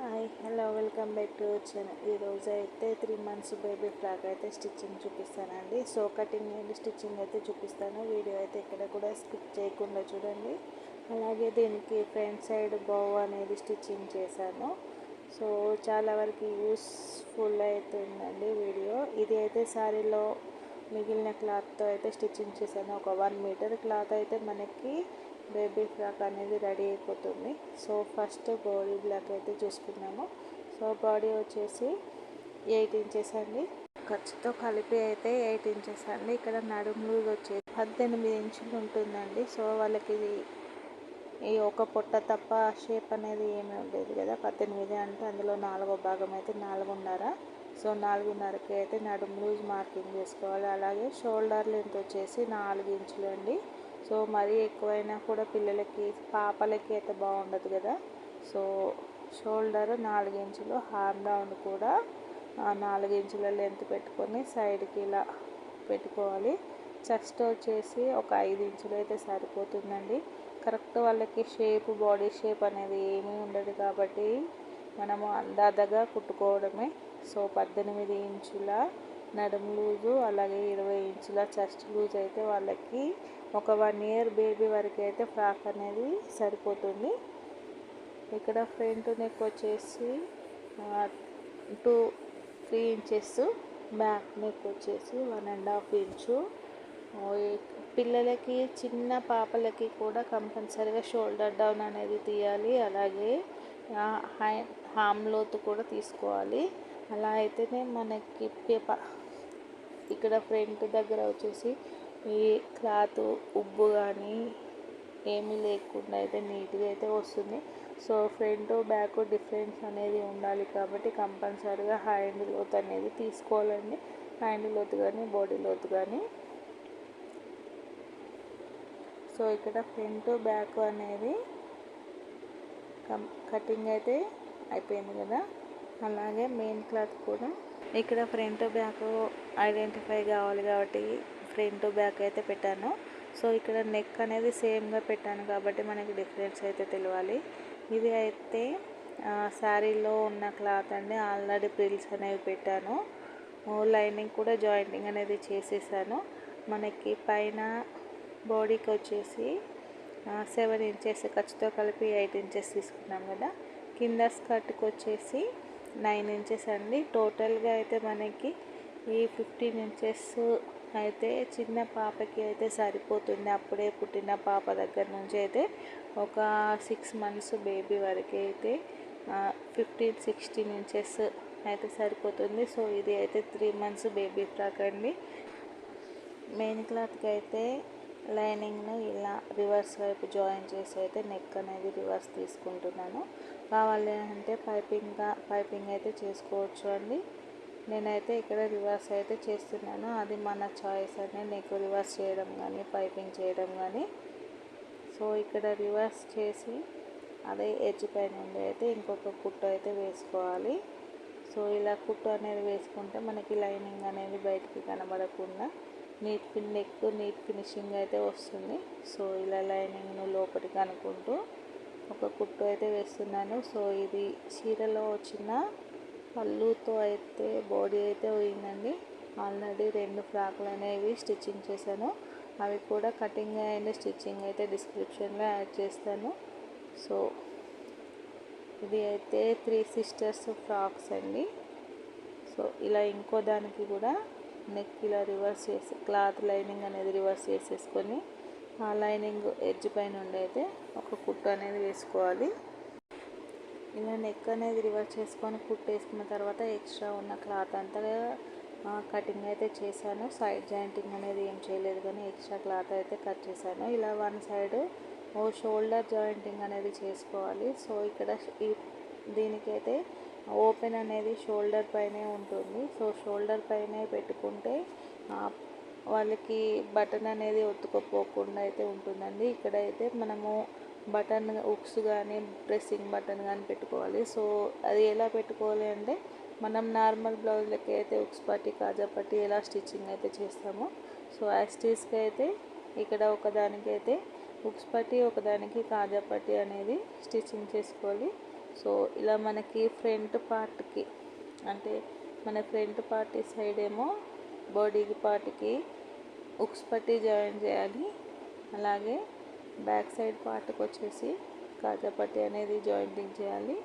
Hi hello welcome back to channel. ఈరోజు అయితే three months baby frock అయితే stitching చూపిస్తానండి. సో కటింగ్ అండ్ స్టిచ్చింగ్ అయితే చూపిస్తాను. వీడియో అయితే ఇక్కడ కూడా స్కిప్ చేయకుండా చూడండి. అలాగే దీనికి ఫ్రంట్ సైడ్ బౌ అనేది స్టిచ్చింగ్ చేశాను. సో చాలా వరకు యూస్ఫుల్ అవుతుందండి వీడియో. ఇది అయితే శారీలో మిగిలిన క్లాత్తో అయితే స్టిచ్చింగ్ చేశాను. ఒక వన్ మీటర్ క్లాత్ అయితే మనకి బేబీ ఫ్రాక్ అనేది రెడీ అయిపోతుంది. సో ఫస్ట్ బాడీ బ్లాక్ అయితే చూసుకున్నాము సో బాడీ వచ్చేసి ఎయిట్ ఇంచెస్ అండి. ఖర్చుతో కలిపి అయితే ఎయిట్ ఇంచెస్ అండి. ఇక్కడ నడుము లూజ్ వచ్చేసి పద్దెనిమిది ఇంచులు ఉంటుందండి. సో వాళ్ళకి ఈ ఒక పొట్ట తప్ప షేప్ అనేది ఏమీ ఉండేది కదా. పద్దెనిమిది అంటే అందులో నాలుగో భాగం అయితే నాలుగున్నర. సో నాలుగున్నరకి అయితే నడుము లూజ్ మార్కింగ్ చేసుకోవాలి. అలాగే షోల్డర్ లెంత్ వచ్చేసి నాలుగు ఇంచులు అండి. సో మరీ ఎక్కువైనా కూడా పిల్లలకి పాపలకి అయితే బాగుండదు కదా. సో షోల్డర్ నాలుగు ఇంచులు హార్మ్ రౌండ్ కూడా నాలుగు ఇంచుల లెంత్ పెట్టుకొని సైడ్కి ఇలా పెట్టుకోవాలి. చెస్ట్ వచ్చేసి ఒక ఐదు ఇంచులు అయితే సరిపోతుందండి. కరెక్ట్ వాళ్ళకి షేప్ బాడీ షేప్ అనేది ఏమీ ఉండదు కాబట్టి మనము అందాదగా కుట్టుకోవడమే. సో పద్దెనిమిది ఇంచుల నడుము లూజు అలాగే ఇరవై ఇంచుల చెస్ట్ లూజ్ అయితే వాళ్ళకి ఒక వన్ ఇయర్ బేబీ వరకు అయితే ఫ్రాక్ అనేది సరిపోతుంది. ఇక్కడ ఫ్రంట్ నెక్ వచ్చేసి two three inches back neck వచ్చేసి వన్ అండ్ హాఫ్ ఇంచు. పిల్లలకి చిన్న పాపలకి కూడా కంపల్సరీగా షోల్డర్ డౌన్ అనేది తీయాలి. అలాగే హై హామ్ లోతు కూడా తీసుకోవాలి. అలా అయితేనే మనకి ఇక్కడ ఫ్రంట్ దగ్గర వచ్చేసి ఈ క్లాత్ ఉబ్బు కానీ ఏమీ లేకుండా అయితే నీట్గా అయితే వస్తుంది. సో ఫ్రంట్ బ్యాక్ డిఫరెన్స్ అనేది ఉండాలి కాబట్టి కంపల్సరీగా హ్యాండ్ లోత్ అనేది తీసుకోవాలండి. హ్యాండ్ లోతు కానీ బాడీ లోతు కానీ. సో ఇక్కడ ఫ్రంట్ బ్యాక్ అనేది కటింగ్ అయితే అయిపోయింది కదా. అలాగే మెయిన్ క్లాత్ కూడా. ఇక్కడ ఫ్రంట్ బ్యాక్ ఐడెంటిఫై కావాలి కాబట్టి ఫ్రంట్ బ్యాక్ అయితే పెట్టాను. సో ఇక్కడ నెక్ అనేది సేమ్గా పెట్టాను కాబట్టి మనకి డిఫరెన్స్ అయితే తెలియాలి. ఇది అయితే శారీలో ఉన్న క్లాత్ అండి. ఆల్రెడీ ప్రిల్స్ అనేవి పెట్టాను. లైనింగ్ కూడా జాయింటింగ్ అనేది చేసేసాను. మనకి పైన బాడీకి వచ్చేసి సెవెన్ ఇంచెస్ ఖర్చుతో కలిపి ఎయిట్ ఇంచెస్ తీసుకున్నాం కదా. కింద స్కర్ట్కి వచ్చేసి నైన్ ఇంచెస్ అండి. టోటల్గా అయితే మనకి ఈ ఫిఫ్టీన్ ఇంచెస్ అయితే చిన్న పాపకి అయితే సరిపోతుంది. అప్పుడే పుట్టిన పాప దగ్గర నుంచి అయితే ఒక సిక్స్ మంత్స్ బేబీ వరకు అయితే ఫిఫ్టీన్ సిక్స్టీన్ ఇంచెస్ అయితే సరిపోతుంది. సో ఇది అయితే త్రీ మంత్స్ బేబీ ఫ్రాక్ అండి. మెయిన్ క్లాత్కి అయితే లైనింగ్ను ఇలా రివర్స్ వైపు జాయిన్ చేసి అయితే నెక్ అనేది రివర్స్ తీసుకుంటున్నాను. కావాలి అంటే పైపింగ్ పైపింగ్ అయితే చేసుకోవచ్చు అండి. నేనైతే ఇక్కడ రివర్స్ అయితే చేస్తున్నాను. అది మన చాయిస్ అని నీకు రివర్స్ చేయడం కానీ పైపింగ్ చేయడం కానీ సో ఇక్కడ రివర్స్ చేసి అదే ఎడ్జ్ పైన ఉండి అయితే ఇంకొక కుట్టు అయితే వేసుకోవాలి. సో ఇలా కుట్టు అనేది వేసుకుంటే మనకి లైనింగ్ అనేది బయటికి కనబడకుండా నీట్ నెక్ నీట్ ఫినిషింగ్ అయితే వస్తుంది. సో ఇలా లైనింగ్ను లోపలికి అనుకుంటూ ఒక కుట్టు అయితే వేస్తున్నాను. సో ఇది చీరలో వచ్చిన పళ్ళుతో అయితే బాడీ అయితే పోయిందండి. ఆల్రెడీ రెండు ఫ్రాక్లు అనేవి స్టిచ్చింగ్ చేశాను. అవి కూడా కటింగ్ అండ్ స్టిచ్చింగ్ అయితే డిస్క్రిప్షన్లో యాడ్ చేస్తాను. సో ఇది అయితే త్రీ సిస్టర్స్ ఫ్రాక్స్ అండి. సో ఇలా ఇంకో దానికి కూడా నెక్ ఇలా రివర్స్ చేసి క్లాత్ లైనింగ్ అనేది రివర్స్ చేసేసుకొని లైనింగ్ ఎడ్జ్ పైన ఉండి అయితే ఒక కుట్టు అనేది వేసుకోవాలి. ఇలా నెక్ అనేది రివర్స్ చేసుకొని కుట్టు వేసుకున్న తర్వాత ఎక్స్ట్రా ఉన్న క్లాత్ అంతా కటింగ్ అయితే చేశాను. సైడ్ జాయింటింగ్ అనేది ఏం చేయలేదు కానీ ఎక్స్ట్రా క్లాత్ అయితే కట్ చేశాను. ఇలా వన్ సైడ్ ఓ షోల్డర్ జాయింటింగ్ అనేది చేసుకోవాలి. సో ఇక్కడ ఈ దీనికైతే ఓపెన్ అనేది షోల్డర్ పైనే ఉంటుంది. సో షోల్డర్ పైనే పెట్టుకుంటే వాళ్ళకి బటన్ అనేది ఒత్తుకోపోకుండా అయితే ఉంటుందండి. ఇక్కడైతే మనము బటన్ ఉక్స్ కానీ ప్రెస్సింగ్ బటన్ కానీ పెట్టుకోవాలి. సో అది ఎలా పెట్టుకోవాలి అంటే మనం నార్మల్ బ్లౌజ్లకి అయితే ఉక్స్ పట్టి కాజా పట్టి ఎలా స్టిచ్చింగ్ అయితే చేస్తామో సో యాస్టీస్కి అయితే ఇక్కడ ఒకదానికి అయితే ఉక్స్ పట్టి ఒకదానికి కాజా పట్టి అనేది స్టిచ్చింగ్ చేసుకోవాలి. సో ఇలా మనకి ఫ్రంట్ పార్ట్కి అంటే మన ఫ్రంట్ పార్ట్ సైడ్ ఏమో బాడీకి పార్ట్కి ఉక్స్ పట్టి జాయిన్ చేయాలి. అలాగే బ్యాక్ సైడ్ పార్ట్కి వచ్చేసి కాజా పట్టి అనేది జాయింటింగ్ చేయాలి.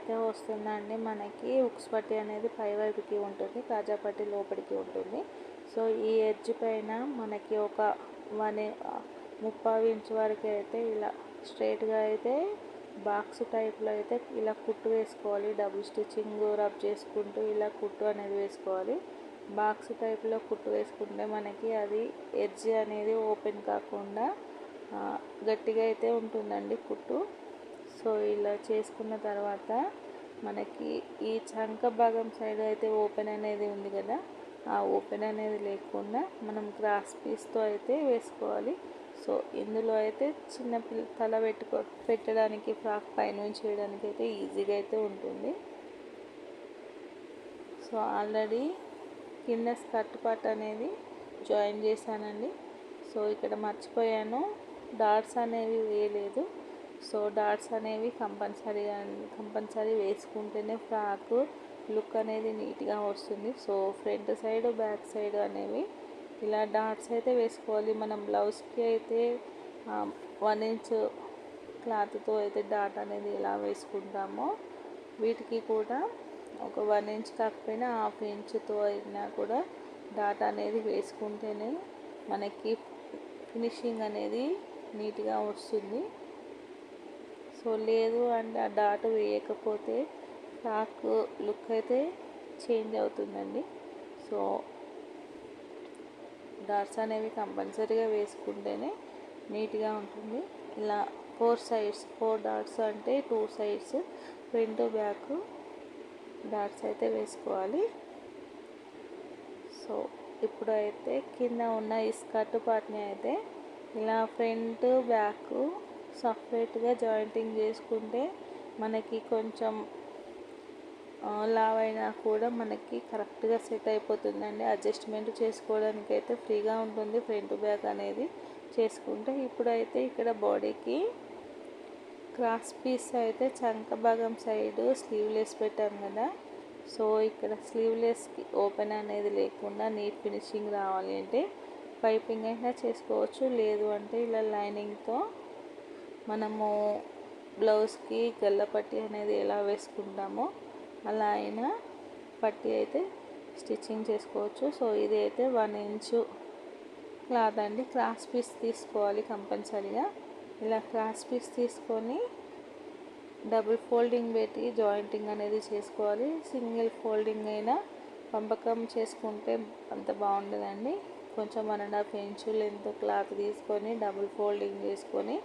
అయితే వస్తుందండి మనకి ఉక్స్ పట్టి అనేది పై వైపుకి ఉంటుంది కాజా పట్టి లోపలికి ఉంటుంది. సో ఈ ఎడ్జ్ పైన మనకి ఒక వన్ ముప్పై ఇంచ్ వరకు అయితే ఇలా స్ట్రైట్గా అయితే బాక్స్ టైప్లో అయితే ఇలా కుట్టు వేసుకోవాలి. డబుల్ స్టిచ్చింగ్ రబ్ చేసుకుంటూ ఇలా కుట్టు అనేది వేసుకోవాలి. బాక్స్ టైప్లో కుట్టు వేసుకుంటే మనకి అది ఎడ్జ్ అనేది ఓపెన్ కాకుండా గట్టిగా అయితే ఉంటుందండి కుట్టు. సో ఇలా చేసుకున్న తర్వాత మనకి ఈ చంక భాగం సైడ్ అయితే ఓపెన్ అనేది ఉంది కదా ఆ ఓపెన్ అనేది లేకుండా మనం క్రాస్ పీస్తో అయితే వేసుకోవాలి. సో ఇందులో అయితే చిన్న పిల్ల తల పెట్టుకో పెట్టడానికి ఫ్రాక్ పైనుంచి చేయడానికి అయితే ఈజీగా అయితే ఉంటుంది. సో ఆల్రెడీ కింద స్కర్ట్ పార్ట్ అనేది జాయిన్ చేశానండి. సో ఇక్కడ మర్చిపోయాను డాట్స్ అనేవి వేయలేదు. సో డాట్స్ అనేవి కంపల్సరీగా కంపల్సరీ వేసుకుంటేనే ఫ్రాక్ లుక్ అనేది నీట్గా వస్తుంది. So front side back side అనేవి ఇలా డాట్స్ అయితే వేసుకోవాలి. మనం బ్లౌజ్కి అయితే వన్ ఇంచ్ క్లాత్తో అయితే డాట్ అనేది ఎలా వేసుకుంటామో వీటికి కూడా ఒక వన్ ఇంచ్ కాకపోయినా హాఫ్ ఇంచ్తో అయినా కూడా డాట్ అనేది వేసుకుంటేనే మనకి ఫినిషింగ్ అనేది నీట్గా వస్తుంది. సో లేదు అంటే ఆ డాట్ వేయకపోతే ఫ్రాక్ లుక్ అయితే చేంజ్ అవుతుందండి. సో డాట్స్ అనేవి కంపల్సరీగా వేసుకుంటేనే నీట్గా ఉంటుంది. ఇలా ఫోర్ సైడ్స్ ఫోర్ డాట్స్ అంటే two sides front back dots అయితే వేసుకోవాలి. సో ఇప్పుడు అయితే కింద ఉన్న ఈ స్కర్ట్ పార్ట్ని అయితే ఇలా ఫ్రంట్ బ్యాక్ సపరేట్గా జాయింటింగ్ చేసుకుంటే మనకి కొంచెం లావ్ అయినా కూడా మనకి కరెక్ట్గా సెట్ అయిపోతుందండి. అడ్జస్ట్మెంట్ చేసుకోవడానికి అయితే ఫ్రీగా ఉంటుంది ఫ్రంట్ బ్యాక్ అనేది చేసుకుంటే. ఇప్పుడైతే ఇక్కడ బాడీకి క్రాస్ పీస్ అయితే చంక భాగం సైడ్ స్లీవ్లెస్ పెట్టాం కదా. సో ఇక్కడ స్లీవ్లెస్కి ఓపెన్ అనేది లేకుండా నీట్ ఫినిషింగ్ రావాలి అంటే పైపింగ్ అయినా చేసుకోవచ్చు. లేదు అంటే ఇలా లైనింగ్తో మనము బ్లౌజ్కి గల్ల పట్టి అనేది ఎలా వేసుకుంటామో అలా అయినా పట్టి అయితే స్టిచ్చింగ్ చేసుకోవచ్చు. సో ఇది అయితే వన్ ఇంచు క్లాత్ అండి క్రాస్ పీస్ తీసుకోవాలి కంపల్సరీగా. ఇలా క్రాస్ పీస్ తీసుకొని డబుల్ ఫోల్డింగ్ పెట్టి జాయింటింగ్ అనేది చేసుకోవాలి. సింగిల్ ఫోల్డింగ్ అయినా పంపకం చేసుకుంటే అంత బాగుండదండి. కొంచెం one and half inch length cloth తీసుకొని డబుల్ ఫోల్డింగ్ చేసుకొని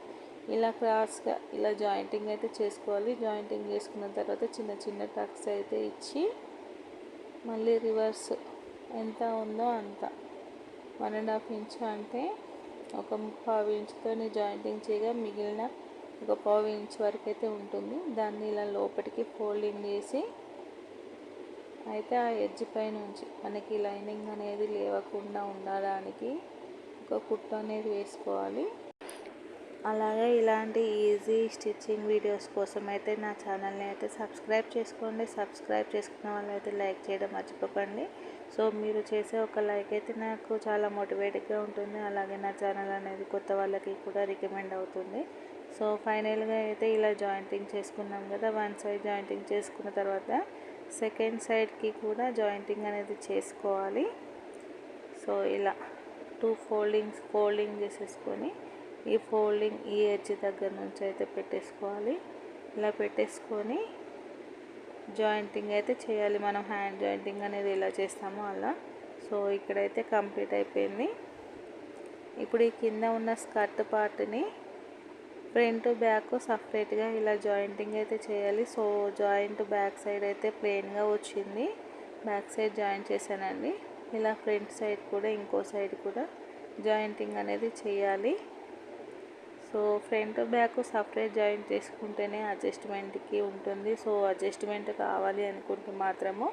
ఇలా క్రాస్గా ఇలా జాయింటింగ్ అయితే చేసుకోవాలి. జాయింటింగ్ చేసుకున్న తర్వాత చిన్న చిన్న టక్స్ అయితే ఇచ్చి మళ్ళీ రివర్స్ ఎంత ఉందో అంత. వన్ అండ్ హాఫ్ ఇంచ్ అంటే ఒక పావు ఇంచుతో జాయింటింగ్ చేయగా మిగిలిన ఒక పావు ఇంచ్ వరకు అయితే ఉంటుంది. దాన్ని ఇలా లోపలికి ఫోల్డింగ్ చేసి అయితే ఆ ఎడ్జ్ పై నుంచి మనకి లైనింగ్ అనేది లేవకుండా ఉండడానికి ఒక కుట్టు అనేది వేసుకోవాలి. అలాగే ఇలాంటి ఈజీ స్టిచ్చింగ్ వీడియోస్ కోసం అయితే నా ఛానల్ని అయితే సబ్స్క్రైబ్ చేసుకోండి. సబ్స్క్రైబ్ చేసుకున్న వాళ్ళైతే లైక్ చేయడం మర్చిపోకండి. సో మీరు చేసే ఒక లైక్ అయితే నాకు చాలా మోటివేట్గా ఉంటుంది. అలాగే నా ఛానల్ అనేది కొత్త వాళ్ళకి కూడా రికమెండ్ అవుతుంది. సో ఫైనల్గా అయితే ఇలా జాయింటింగ్ చేసుకున్నాం కదా వన్ సైడ్ జాయింటింగ్ చేసుకున్న తర్వాత సెకండ్ సైడ్కి కూడా జాయింటింగ్ అనేది చేసుకోవాలి. సో ఇలా టూ ఫోల్డింగ్స్ ఫోల్డింగ్ చేసేసుకొని ఈ ఫోల్డింగ్ ఈ ఎడ్జ్ దగ్గర నుంచి అయితే పెట్టేసుకోవాలి. ఇలా పెట్టేసుకొని జాయింటింగ్ అయితే చేయాలి. మనం హ్యాండ్ జాయింటింగ్ అనేది ఎలా చేస్తామో అలా. సో ఇక్కడైతే కంప్లీట్ అయిపోయింది. ఇప్పుడు ఈ కింద ఉన్న స్కర్ట్ పార్ట్ని ఫ్రంట్ బ్యాక్ సపరేట్గా ఇలా జాయింటింగ్ అయితే చేయాలి. సో జాయింట్ బ్యాక్ సైడ్ అయితే ప్లెయిన్గా వచ్చింది. బ్యాక్ సైడ్ జాయింట్ చేశానండి. ఇలా ఫ్రంట్ సైడ్ కూడా ఇంకో సైడ్ కూడా జాయింటింగ్ అనేది చేయాలి. So front back separate joint చేసుకుంటేనే అడ్జస్ట్మెంట్కి ఉంటుంది. సో అడ్జస్ట్మెంట్ కావాలి అనుకుంటే మాత్రము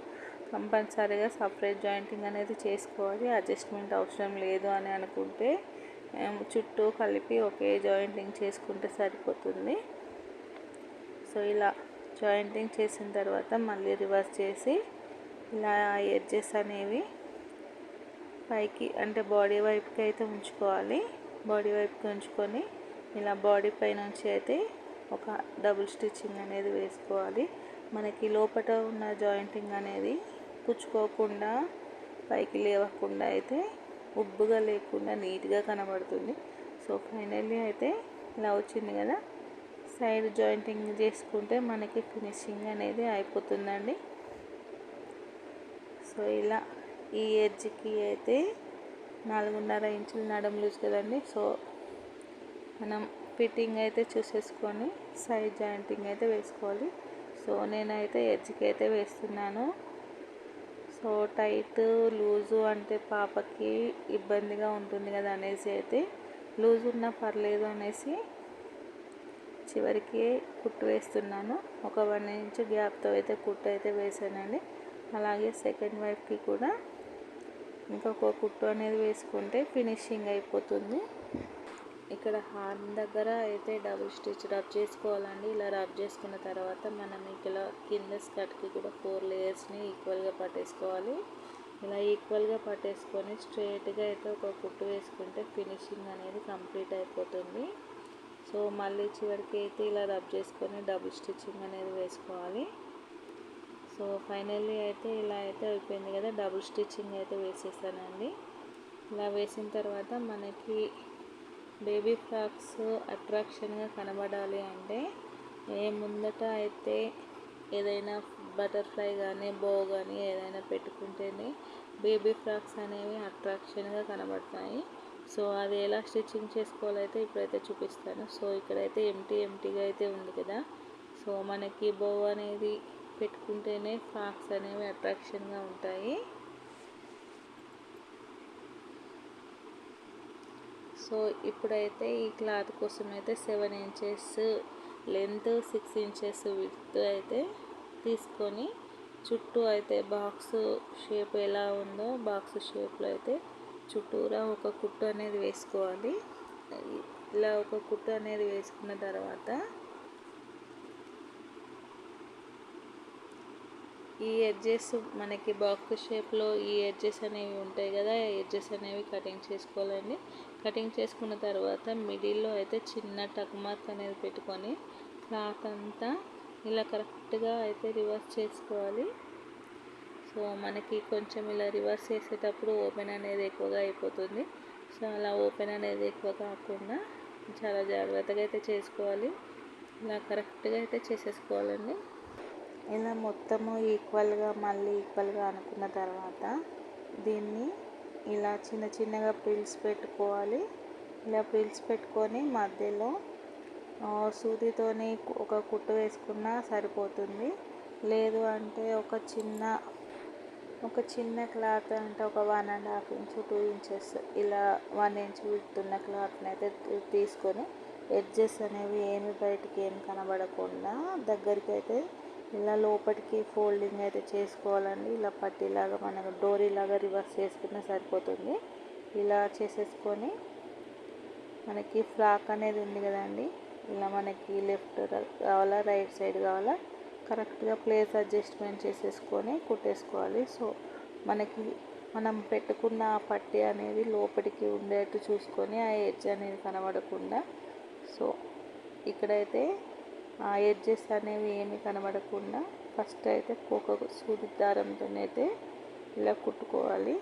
కంపల్సరీగా సపరేట్ జాయింటింగ్ అనేది చేసుకోవాలి. అడ్జస్ట్మెంట్ అవసరం లేదు అని అనుకుంటే చుట్టూ కలిపి ఒకే జాయింటింగ్ చేసుకుంటే సరిపోతుంది. సో ఇలా జాయింటింగ్ చేసిన తర్వాత మళ్ళీ రివర్స్ చేసి ఇలా ఎడ్జెస్ అనేవి పైకి అంటే బాడీ వైపుకి అయితే ఉంచుకోవాలి. బాడీ వైపుకి ఉంచుకొని ఇలా బాడీ పై నుంచి అయితే ఒక డబుల్ స్టిచ్చింగ్ అనేది వేసుకోవాలి. మనకి లోపల ఉన్న జాయింటింగ్ అనేది పుచ్చుకోకుండా పైకి లేవకుండా అయితే ఉబ్బుగా లేకుండా నీట్గా కనబడుతుంది. సో ఫైనల్లీ అయితే ఇలా వచ్చింది కదా. సైడ్ జాయింటింగ్ చేసుకుంటే మనకి ఫినిషింగ్ అనేది అయిపోతుందండి. సో ఇలా ఈ ఎడ్జ్కి అయితే నాలుగున్నర ఇంచులు నడం లూజ్ కదండి. సో మనం ఫిట్టింగ్ అయితే చూసేసుకొని సైడ్ జాయింటింగ్ అయితే వేసుకోవాలి. సో నేనైతే ఎడ్జ్కి అయితే వేస్తున్నాను. సో టైట్ లూజు అంటే పాపకి ఇబ్బందిగా ఉంటుంది కదా అనేసి అయితే లూజ్ ఉన్నా పర్లేదు అనేసి చివరికి కుట్టు వేస్తున్నాను. ఒక వన్ ఇంచ్ గ్యాప్తో అయితే కుట్టు అయితే వేసానండి. అలాగే సెకండ్ వైఫ్కి కూడా ఇంకొక కుట్టు అనేది వేసుకుంటే ఫినిషింగ్ అయిపోతుంది. ఇక్కడ హార్మ్ దగ్గర అయితే డబుల్ స్టిచ్ రబ్ చేసుకోవాలండి. ఇలా రబ్ చేసుకున్న తర్వాత మనం ఇలా కింద స్కర్ట్కి కూడా ఫోర్ లేయర్స్ని ఈక్వల్గా పట్టేసుకోవాలి. ఇలా ఈక్వల్గా పట్టేసుకొని స్ట్రైట్గా అయితే ఒక కుట్టు వేసుకుంటే ఫినిషింగ్ అనేది కంప్లీట్ అయిపోతుంది. సో మళ్ళీ చివరికి అయితే ఇలా రబ్ చేసుకొని డబుల్ స్టిచ్చింగ్ అనేది వేసుకోవాలి. సో ఫైనల్లీ అయితే ఇలా అయితే అయిపోయింది కదా డబుల్ స్టిచ్చింగ్ అయితే వేసేసానండి. ఇలా వేసిన తర్వాత మనకి బేబీ ఫ్రాక్స్ అట్రాక్షన్గా కనబడాలి అంటే ఏ ముందట అయితే ఏదైనా బటర్ఫ్లై కానీ బో కానీ ఏదైనా పెట్టుకుంటేనే బేబీ ఫ్రాక్స్ అనేవి అట్రాక్షన్గా కనబడతాయి. సో అది ఎలా స్టిచ్చింగ్ చేసుకోవాలైతే ఇప్పుడైతే చూపిస్తాను. సో ఇక్కడైతే ఎంటీ ఎంటీగా అయితే ఉంది కదా. సో మనకి బో అనేది పెట్టుకుంటేనే ఫ్రాక్స్ అనేవి అట్రాక్షన్గా ఉంటాయి. సో ఇప్పుడైతే ఈ క్లాత్ కోసం అయితే seven inches length six inches with అయితే తీసుకొని చుట్టూ అయితే బాక్స్ షేప్ ఎలా ఉందో బాక్స్ షేప్లో అయితే చుట్టూరా ఒక కుట్టు అనేది వేసుకోవాలి. ఇలా ఒక కుట్టు అనేది వేసుకున్న తర్వాత ఈ ఎడ్జెస్ మనకి బాక్స్ షేప్లో ఈ ఎడ్జెస్ అనేవి ఉంటాయి కదా ఎడ్జెస్ అనేవి కటింగ్ చేసుకోవాలండి. కటింగ్ చేసుకున్న తర్వాత మిడిల్లో అయితే చిన్న టక్ మార్క్ అనేది పెట్టుకొని క్లాత్ అంతా ఇలా కరెక్ట్గా అయితే రివర్స్ చేసుకోవాలి. సో మనకి కొంచెం ఇలా రివర్స్ చేసేటప్పుడు ఓపెన్ అనేది ఎక్కువగా అయిపోతుంది. సో అలా ఓపెన్ అనేది ఎక్కువ కాకుండా చాలా జాగ్రత్తగా అయితే చేసుకోవాలి. ఇలా కరెక్ట్గా అయితే చేసేసుకోవాలండి. ఇలా మొత్తము ఈక్వల్గా మళ్ళీ ఈక్వల్గా అనుకున్న తర్వాత దీన్ని ఇలా చిన్న చిన్నగా పిల్స్ పెట్టుకోవాలి. ఇలా పిల్స్ పెట్టుకొని మధ్యలో సూదితోని ఒక కుట్టు వేసుకున్నా సరిపోతుంది. లేదు అంటే ఒక చిన్న ఒక చిన్న క్లాత్ అంటే ఒక one and half inch two inches ఇలా వన్ ఇంచ్ విడుతున్న క్లాత్ని అయితే తీసుకొని ఎడ్జెస్ అనేవి ఏమి బయటికి ఏమి కనబడకుండా దగ్గరికి అయితే ఇలా లోపలికి ఫోల్డింగ్ అయితే చేసుకోవాలండి. ఇలా పట్టీలాగా మనకు డోరీలాగా రివర్స్ చేసుకున్నా సరిపోతుంది. ఇలా చేసేసుకొని మనకి ఫ్రాక్ అనేది ఉంది కదండి. ఇలా మనకి లెఫ్ట్ కావాలా రైట్ సైడ్ కావాలా కరెక్ట్గా ప్లేస్ అడ్జస్ట్మెంట్ చేసేసుకొని కుట్టేసుకోవాలి. సో మనకి మనం పెట్టుకున్న ఆ పట్టి అనేది లోపలికి ఉండేట్టు చూసుకొని ఆ ఎడ్జ్ అనేది కనబడకుండా. సో ఇక్కడైతే ఎడ్జెస్ అనేవి ఏమి కనబడకుండా ఫస్ట్ అయితే ఒక్కొక్క సూది దారంతోనైతే ఇలా కుట్టుకోవాలి.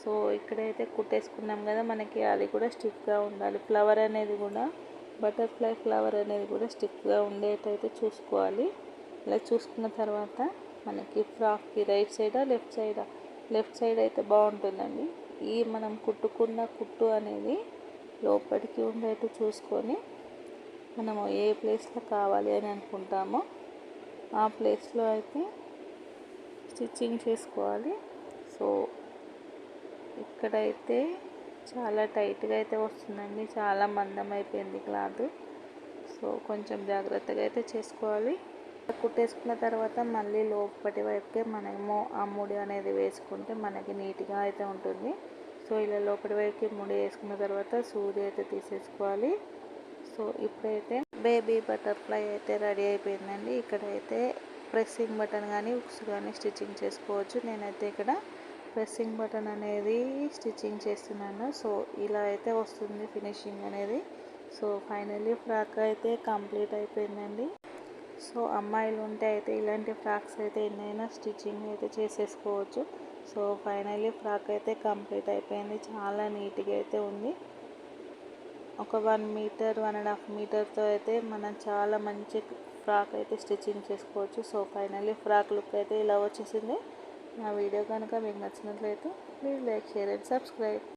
సో ఇక్కడైతే కుట్టేసుకున్నాం కదా మనకి అది కూడా స్టిక్గా ఉండాలి. ఫ్లవర్ అనేది కూడా బటర్ఫ్లై ఫ్లవర్ అనేది కూడా స్టిక్గా ఉండేటైతే చూసుకోవాలి. ఇలా చూసుకున్న తర్వాత మనకి ఫ్రాక్కి రైట్ సైడా లెఫ్ట్ సైడా? లెఫ్ట్ సైడ్ అయితే బాగుంటుందండి. ఈ మనం కుట్టుకున్న కుట్టు అనేది లోపలికి ఉండేట్టు చూసుకొని మనము ఏ ప్లేస్లో కావాలి అని అనుకుంటామో ఆ ప్లేస్లో అయితే స్టిచ్చింగ్ చేసుకోవాలి. సో ఇక్కడైతే చాలా టైట్గా అయితే వస్తుందండి. చాలా మందం అయిపోయింది క్లాత్. సో కొంచెం జాగ్రత్తగా అయితే చేసుకోవాలి. కుట్టేసుకున్న తర్వాత మళ్ళీ లోపటి వైపుకే మనము ఆ ముడి అనేది వేసుకుంటే మనకి నీట్గా అయితే ఉంటుంది. సో ఇలా లోపటి వైపుకి ముడి వేసుకున్న తర్వాత సూది అయితే తీసేసుకోవాలి. సో ఇప్పుడైతే బేబీ బటర్ఫ్లై అయితే రెడీ అయిపోయిందండి. ఇక్కడైతే ప్రెస్సింగ్ బటన్ కానీ ఉక్స్ కానీ స్టిచ్చింగ్ చేసుకోవచ్చు. నేనైతే ఇక్కడ ప్రెస్సింగ్ బటన్ అనేది స్టిచ్చింగ్ చేస్తున్నాను. సో ఇలా అయితే వస్తుంది ఫినిషింగ్ అనేది. సో ఫైనల్లీ ఫ్రాక్ అయితే కంప్లీట్ అయిపోయిందండి. సో అమ్మాయిలు ఉంటే అయితే ఇలాంటి ఫ్రాక్స్ అయితే ఎన్నైనా స్టిచ్చింగ్ అయితే చేసేసుకోవచ్చు. సో ఫైనల్లీ ఫ్రాక్ అయితే కంప్లీట్ అయిపోయింది. చాలా నీట్గా అయితే ఉంది. ఒక one metre one and half మీటర్తో అయితే మనం చాలా మంచి ఫ్రాక్ అయితే స్టిచ్చింగ్ చేసుకోవచ్చు. సో ఫైనల్లీ ఫ్రాక్ లుక్ అయితే ఇలా వచ్చేసింది. నా వీడియో కనుక మీకు నచ్చినట్లయితే please like share and subscribe.